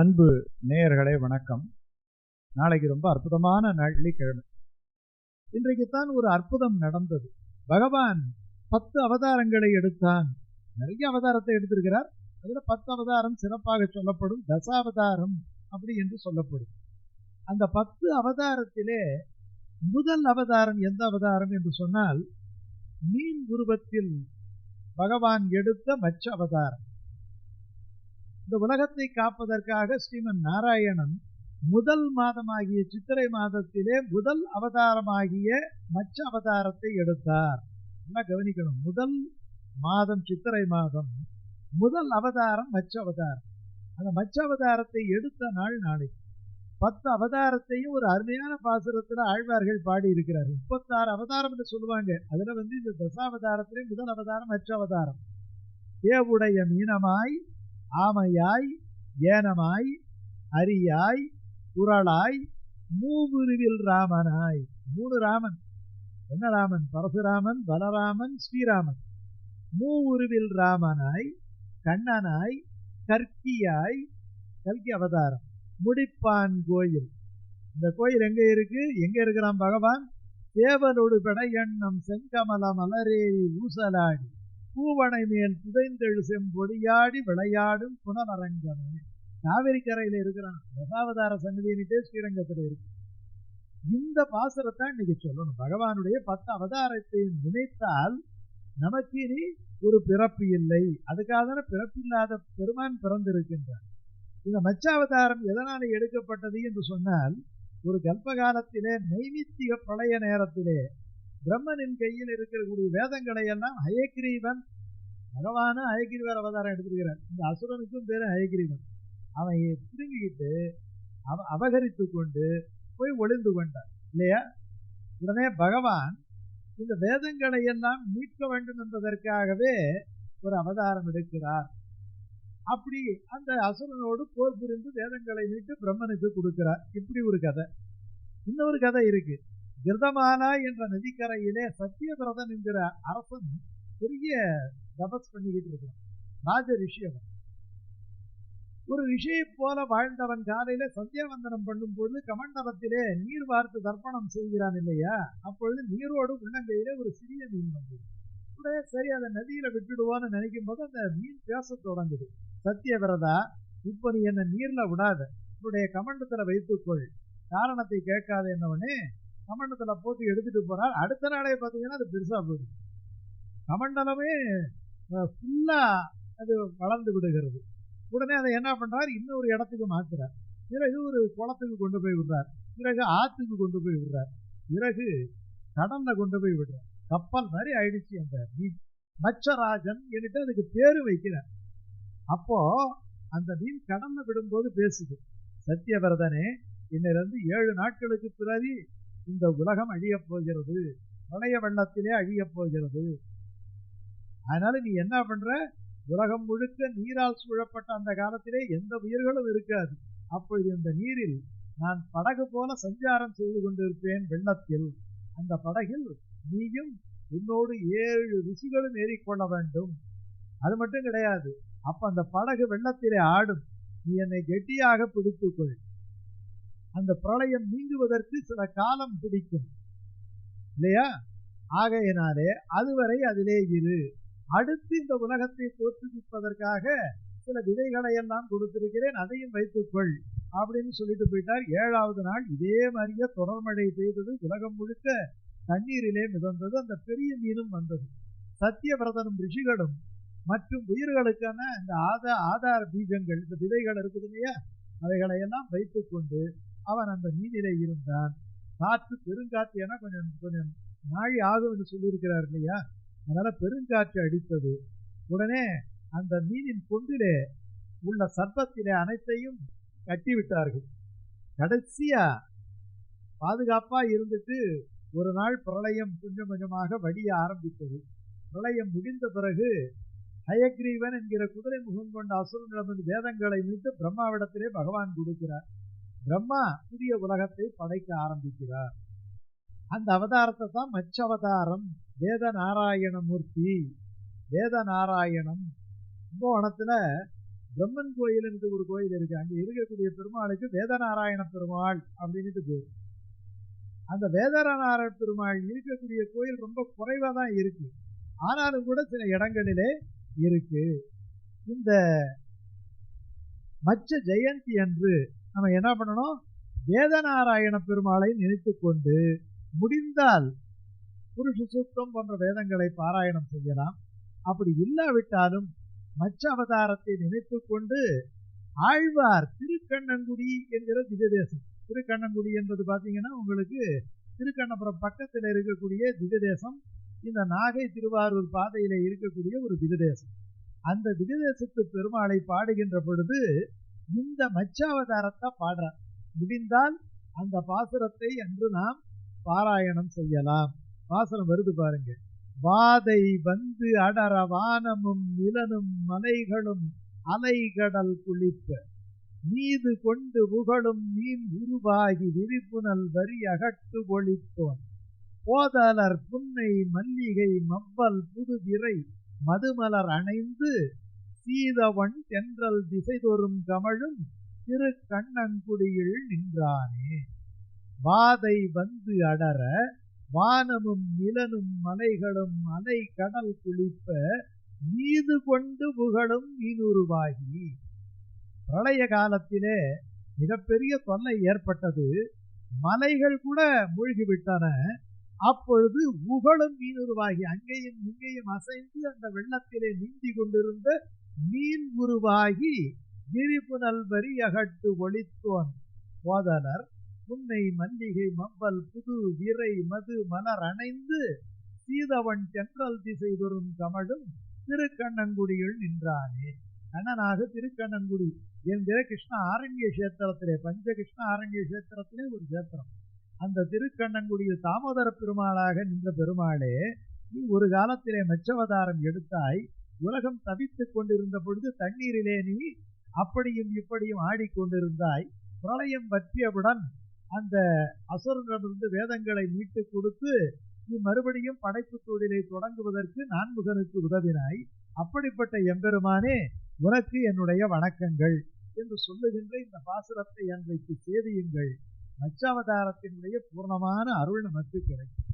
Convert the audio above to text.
அன்பு நேயர்களே வணக்கம். நாளைக்கு ரொம்ப அற்புதமான நள்ளிக்கிழமை இன்றைக்குத்தான் ஒரு அற்புதம் நடந்தது. பகவான் பத்து அவதாரங்களை எடுத்தான். நிறைய அவதாரத்தை எடுத்திருக்கிறார். அதில் பத்து அவதாரம் சிறப்பாக சொல்லப்படும். தசாவதாரம் அப்படி என்று சொல்லப்படும். அந்த பத்து அவதாரத்திலே முதல் அவதாரம் எந்த அவதாரம் என்று சொன்னால் மீன் உருவத்தில் பகவான் எடுத்த மச்ச அவதாரம். இந்த உலகத்தை காப்பதற்காக ஸ்ரீமன் நாராயணன் முதல் மாதமாகிய சித்திரை மாதத்திலே முதல் அவதாரமாகிய மச்ச அவதாரத்தை எடுத்தார். நல்லா கவனிக்கணும். முதல் மாதம் சித்திரை மாதம் முதல் அவதாரம் மச்ச அவதாரம். அந்த மச்ச அவதாரத்தை எடுத்த நாள் நாளை பத்து அவதாரத்தையும் ஒரு அருமையான பாசுரத்தில் ஆழ்வார்கள் பாடி இருக்கிறார் முப்பத்தாறு அவதாரம் என்று சொல்லுவாங்க. அதில் வந்து இந்த தசாவதாரத்திலே முதல் அவதாரம் மச்ச அவதாரம். தேவுடைய மீனமாய் ஆமையாய் ஏனமாய் அரியாய் குரலாய் மூவுருவில் ராமனாய். மூணு ராமன். என்ன ராமன்? பரசுராமன் பலராமன் ஸ்ரீராமன். மூவுருவில் ராமனாய் கண்ணனாய் கற்கியாய் கல்கி அவதாரம். முடிப்பான் கோயில். இந்த கோயில் எங்க இருக்கு? எங்க இருக்கிறான் பகவான்? தேவனோடு எண்ணம் செங்கமல மலரேறி ஊசலாடி. பூவனை மேல் புதைந்தெழு செம்பொடியாடி விளையாடும் புனரங்கமே காவிரி கரையில் இருக்கிறான். தசாவதார சன்னதியினிட்டே ஸ்ரீரங்கத்தில் இருக்கு. இந்த பாசுரத்தை இன்னைக்கு சொல்லணும். பகவானுடைய பத்து அவதாரத்தையும் நினைத்தால் நமக்கு இனி ஒரு பிறப்பு இல்லை. அதுக்காக தானே பிறப்பில்லாத பெருமான் பிறந்திருக்கின்றார். இந்த மச்சாவதாரம் எதனால் எடுக்கப்பட்டது என்று சொன்னால் ஒரு கல்பகாலத்திலே நைமித்திய பிரளய நேரத்திலே பிரம்மனின் கையில் இருக்கக்கூடிய வேதங்களை எல்லாம் ஹயக்கிரீவன் பகவான ஹயக்கிரீவர் அவதாரம் எடுத்திருக்கிறார். இந்த அசுரனுக்கும் பேரு ஹயக்கிரீவன் அவன் திருங்கிக்கிட்டு அவ அபகரித்து கொண்டு போய் ஒளிந்து கொண்டான். இல்லையா? உடனே பகவான் இந்த வேதங்களை எல்லாம் மீட்க வேண்டும் என்பதற்காகவே ஒரு அவதாரம் எடுக்கிறார். அப்படி அந்த அசுரனோடு போர் புரிந்து வேதங்களை மீட்டு பிரம்மனுக்கு கொடுக்கிறார். இப்படி ஒரு கதை. இன்னொரு கதை இருக்கு. கிருதமாலா என்ற நதிக்கரையிலே சத்தியபிரதன் என்கிற அரசன் பெரிய தபஸ் பண்ணிக்கிட்டு இருக்கிறான். ராஜ ரிஷியவன் ஒரு ரிஷியை போல வாழ்ந்தவன் காலையில சந்தியாவந்தனம் பண்ணும் பொழுது கமண்டபத்திலே நீர் வார்த்து தர்ப்பணம் செய்கிறான் இல்லையா? அப்பொழுது நீரோடு உள்ளங்கையிலே ஒரு சிறிய மீன் வந்தது. உடனே சரி அதை நதியில விட்டுடுவோன்னு நினைக்கும் போது அந்த மீன் பேச தொடங்குது. சத்தியவிரதா இப்போ நீ என்ன நீர்ல விடாத. உன்னுடைய கமண்டத்துல வைத்துக்கொள். காரணத்தை கேட்காத என்னவனே கமண்டத்தில் போட்டு எடுத்துகிட்டு போகிறார் அடுத்த நாளே பார்த்தீங்கன்னா அது பெருசாக போயிடும். கமண்டலமே ஃபுல்லாக அது வளர்ந்து விடுகிறது. உடனே அதை என்ன பண்ணுறார் இன்னொரு இடத்துக்கு மாற்றுறார் பிறகு ஒரு குளத்துக்கு கொண்டு போய் விடுறார். பிறகு ஆற்றுக்கு கொண்டு போய் விடுறார். பிறகு கடலில் கொண்டு போய் விடுறார். கப்பல் மாதிரி ஆயிடுச்சு அந்த மீன் மச்சராஜன் என்கிட்ட அதுக்கு பேரு வைக்கிறார். அப்போ அந்த மீன் கடல்ல விடும்போது பேசுது. சத்தியவரதனே இன்னிலிருந்து ஏழு நாட்களுக்கு பிறகு இந்த உலகம் அழியப் போகிறது. பழைய வெள்ளத்திலே அழியப் போகிறது. அதனால நீ என்ன பண்ற? உலகம் முழுக்க நீரால் சூழப்பட்ட அந்த காலத்திலே எந்த உயிர்களும் இருக்காது. அப்பொழுது இந்த நீரில் நான் படகு போல சஞ்சாரம் செய்து கொண்டிருப்பேன் வெள்ளத்தில். அந்த படகில் நீயும் உன்னோடு ஏழு ருசிகளும் ஏறிக்கொள்ள வேண்டும். அது மட்டும் கிடையாது. அப்ப அந்த படகு வெள்ளத்திலே ஆடும். நீ என்னை கெட்டியாக பிடித்துக்கொள். அந்த பிரளயம் நீங்குவதற்கு சில காலம் பிடிக்கும். இல்லையா? ஆகையினாலே அதுவரை அதிலே இரு. அடுத்து இந்த உலகத்தை தோற்றுவிப்பதற்காக சில விதைகளை எல்லாம் கொடுத்திருக்கிறேன் அதையும் வைத்துக்கொள் அப்படின்னு சொல்லிட்டு போயிட்டார். ஏழாவது நாள் இதே மாதிரியே தொடர்மழை பெய்தது. உலகம் முழுக்க தண்ணீரிலே மிதந்தது. அந்த பெரிய மீனும் வந்தது. சத்தியபிரதனும் ரிஷிகளும் மற்றும் உயிர்களுக்கான இந்த ஆத ஆதார பீஜங்கள் இந்த விதைகள் இருக்குது இல்லையா? அவைகளை எல்லாம் வைத்துக்கொண்டு அவன் அந்த மீனிலே இருந்தான். காற்று பெருங்காற்று என கொஞ்சம் கொஞ்சம் நாழி ஆகும் என்று சொல்லியிருக்கிறார் இல்லையா? அதனால பெருங்காற்று அடித்தது. உடனே அந்த மீனின் கொண்டிலே உள்ள சர்ப்பத்திலே அனைத்தையும் கட்டிவிட்டார்கள். கடைசியா பாதுகாப்பா இருந்துட்டு ஒரு நாள் பிரளயம் கொஞ்சம் கொஞ்சமாக வடிய ஆரம்பித்தது. பிரளயம் முடிந்த பிறகு ஹயக்ரீவன் என்கிற குதிரை முகம் கொண்ட அசுரனிடமிருந்து வேதங்களை மீட்டு பிரம்மாவிடத்திலே பகவான் கொடுக்கிறார். பிரம்மா புதிய உலகத்தை படைக்க ஆரம்பிக்கிறார். அந்த அவதாரத்தை தான் மச்ச அவதாரம் வேத நாராயணமூர்த்தி வேத நாராயணம் கும்பகோணத்துல பிரம்மன் கோயில் என்று ஒரு கோயில் இருக்கு. அங்க இருக்கக்கூடிய பெருமாளுக்கு வேதநாராயண பெருமாள் அப்படின்ட்டு பேர். அந்த வேதநாராயண பெருமாள் இருக்கக்கூடிய கோயில் ரொம்ப குறைவா தான் இருக்கு. ஆனாலும் கூட சில இடங்களிலே இருக்கு. இந்த மச்ச ஜெயந்தி அன்று நம்ம என்ன பண்ணணும்? வேதநாராயண பெருமாளை நினைத்து கொண்டு முடிந்தால் புருஷ சுத்தம் போன்ற வேதங்களை பாராயணம் செய்யலாம். அப்படி இல்லாவிட்டாலும் மச்ச அவதாரத்தை நினைத்து கொண்டு ஆழ்வார் திருக்கண்ணங்குடி என்கிற திவதேசம் திருக்கண்ணங்குடி என்பது பார்த்தீங்கன்னா உங்களுக்கு திருக்கண்ணபுரம் பக்கத்தில் இருக்கக்கூடிய திவதேசம் இந்த நாகை திருவாரூர் பாதையில் இருக்கக்கூடிய ஒரு திவ்யதேசம் அந்த திவ்யதேசத்து பெருமாளை பாடுகின்ற பொழுது இந்த மச்சாவதாரத்தை பாடுறார் முடிந்தால் அந்த பாசுரத்தை அன்று நாம் பாராயணம் செய்யலாம். பாசுரம் வருது பாருங்க. வாதை வந்து அடர வானமும் நிலனும் மலைகளும் அலைகடல் குளிப்ப மீது கொண்டு புகழும் மீன் உருவாகி விரிப்புணல் வரி அகட்டு ஒழிப்போன் போதலர் புன்னை மல்லிகை மவ்வல் புதுவிரை மதுமலர் அணைந்து சீதவன் தென்றல் திசைதொறும் கமழும் திரு கண்ணங்குடியில் நின்றானே. வாதை வந்து அடர வானமும் நிலனும் மலைகளும் அலை கடல் குளிப்ப மீது கொண்டு புகழும் மீனுருவாகி. பிரளய காலத்திலே மிகப்பெரிய தொல்லை ஏற்பட்டது. மலைகள் கூட மூழ்கிவிட்டன. அப்பொழுது உகழும் மீனுருவாகி அங்கேயும் இங்கேயும் அசைந்து அந்த வெள்ளத்திலே நீந்தி கொண்டிருந்த மீன் உருவாகி விரிப்பு நல்வரி அகட்டு ஒளித்தோன். போதலர் புன்னை மல்லிகை மம்பல் புது விரை மது மலர் அணைந்து சீதவன் சென்றல் திசை தரும் கமழும் திருக்கண்ணங்குடியில் நின்றானே. கண்ணனாக திருக்கண்ணங்குடி. என்கிற கிருஷ்ண ஆரண்ய கஷேத்திரத்திலே பஞ்சகிருஷ்ண ஆரண்ய கஷேத்திரத்திலே ஒரு கஷேத்திரம். அந்த திருக்கண்ணங்குடியில் தாமோதர பெருமாளாக நின்ற பெருமாளே நீ ஒரு காலத்திலே மெச்சவதாரம் எடுத்தாய் உலகம் தவித்துக் கொண்டிருந்த பொழுது தண்ணீரிலே நீ அப்படியும் இப்படியும் ஆடிக்கொண்டிருந்தாய். பிரளயம் பற்றியவுடன் அந்த அசுரனிடமிருந்து வேதங்களை மீட்டு கொடுத்து நீ மறுபடியும் படைப்பு தொழிலை தொடங்குவதற்கு நான்முகனுக்கு உதவினாய். அப்படிப்பட்ட எம்பெருமானே உனக்கு என்னுடைய வணக்கங்கள் என்று சொல்லுகின்ற இந்த பாசுரத்தை அன்றைக்கு சேதியுங்கள் மச்சாவதாரத்தினுடைய பூர்ணமான அருள் நமக்கு கிடைக்கும்.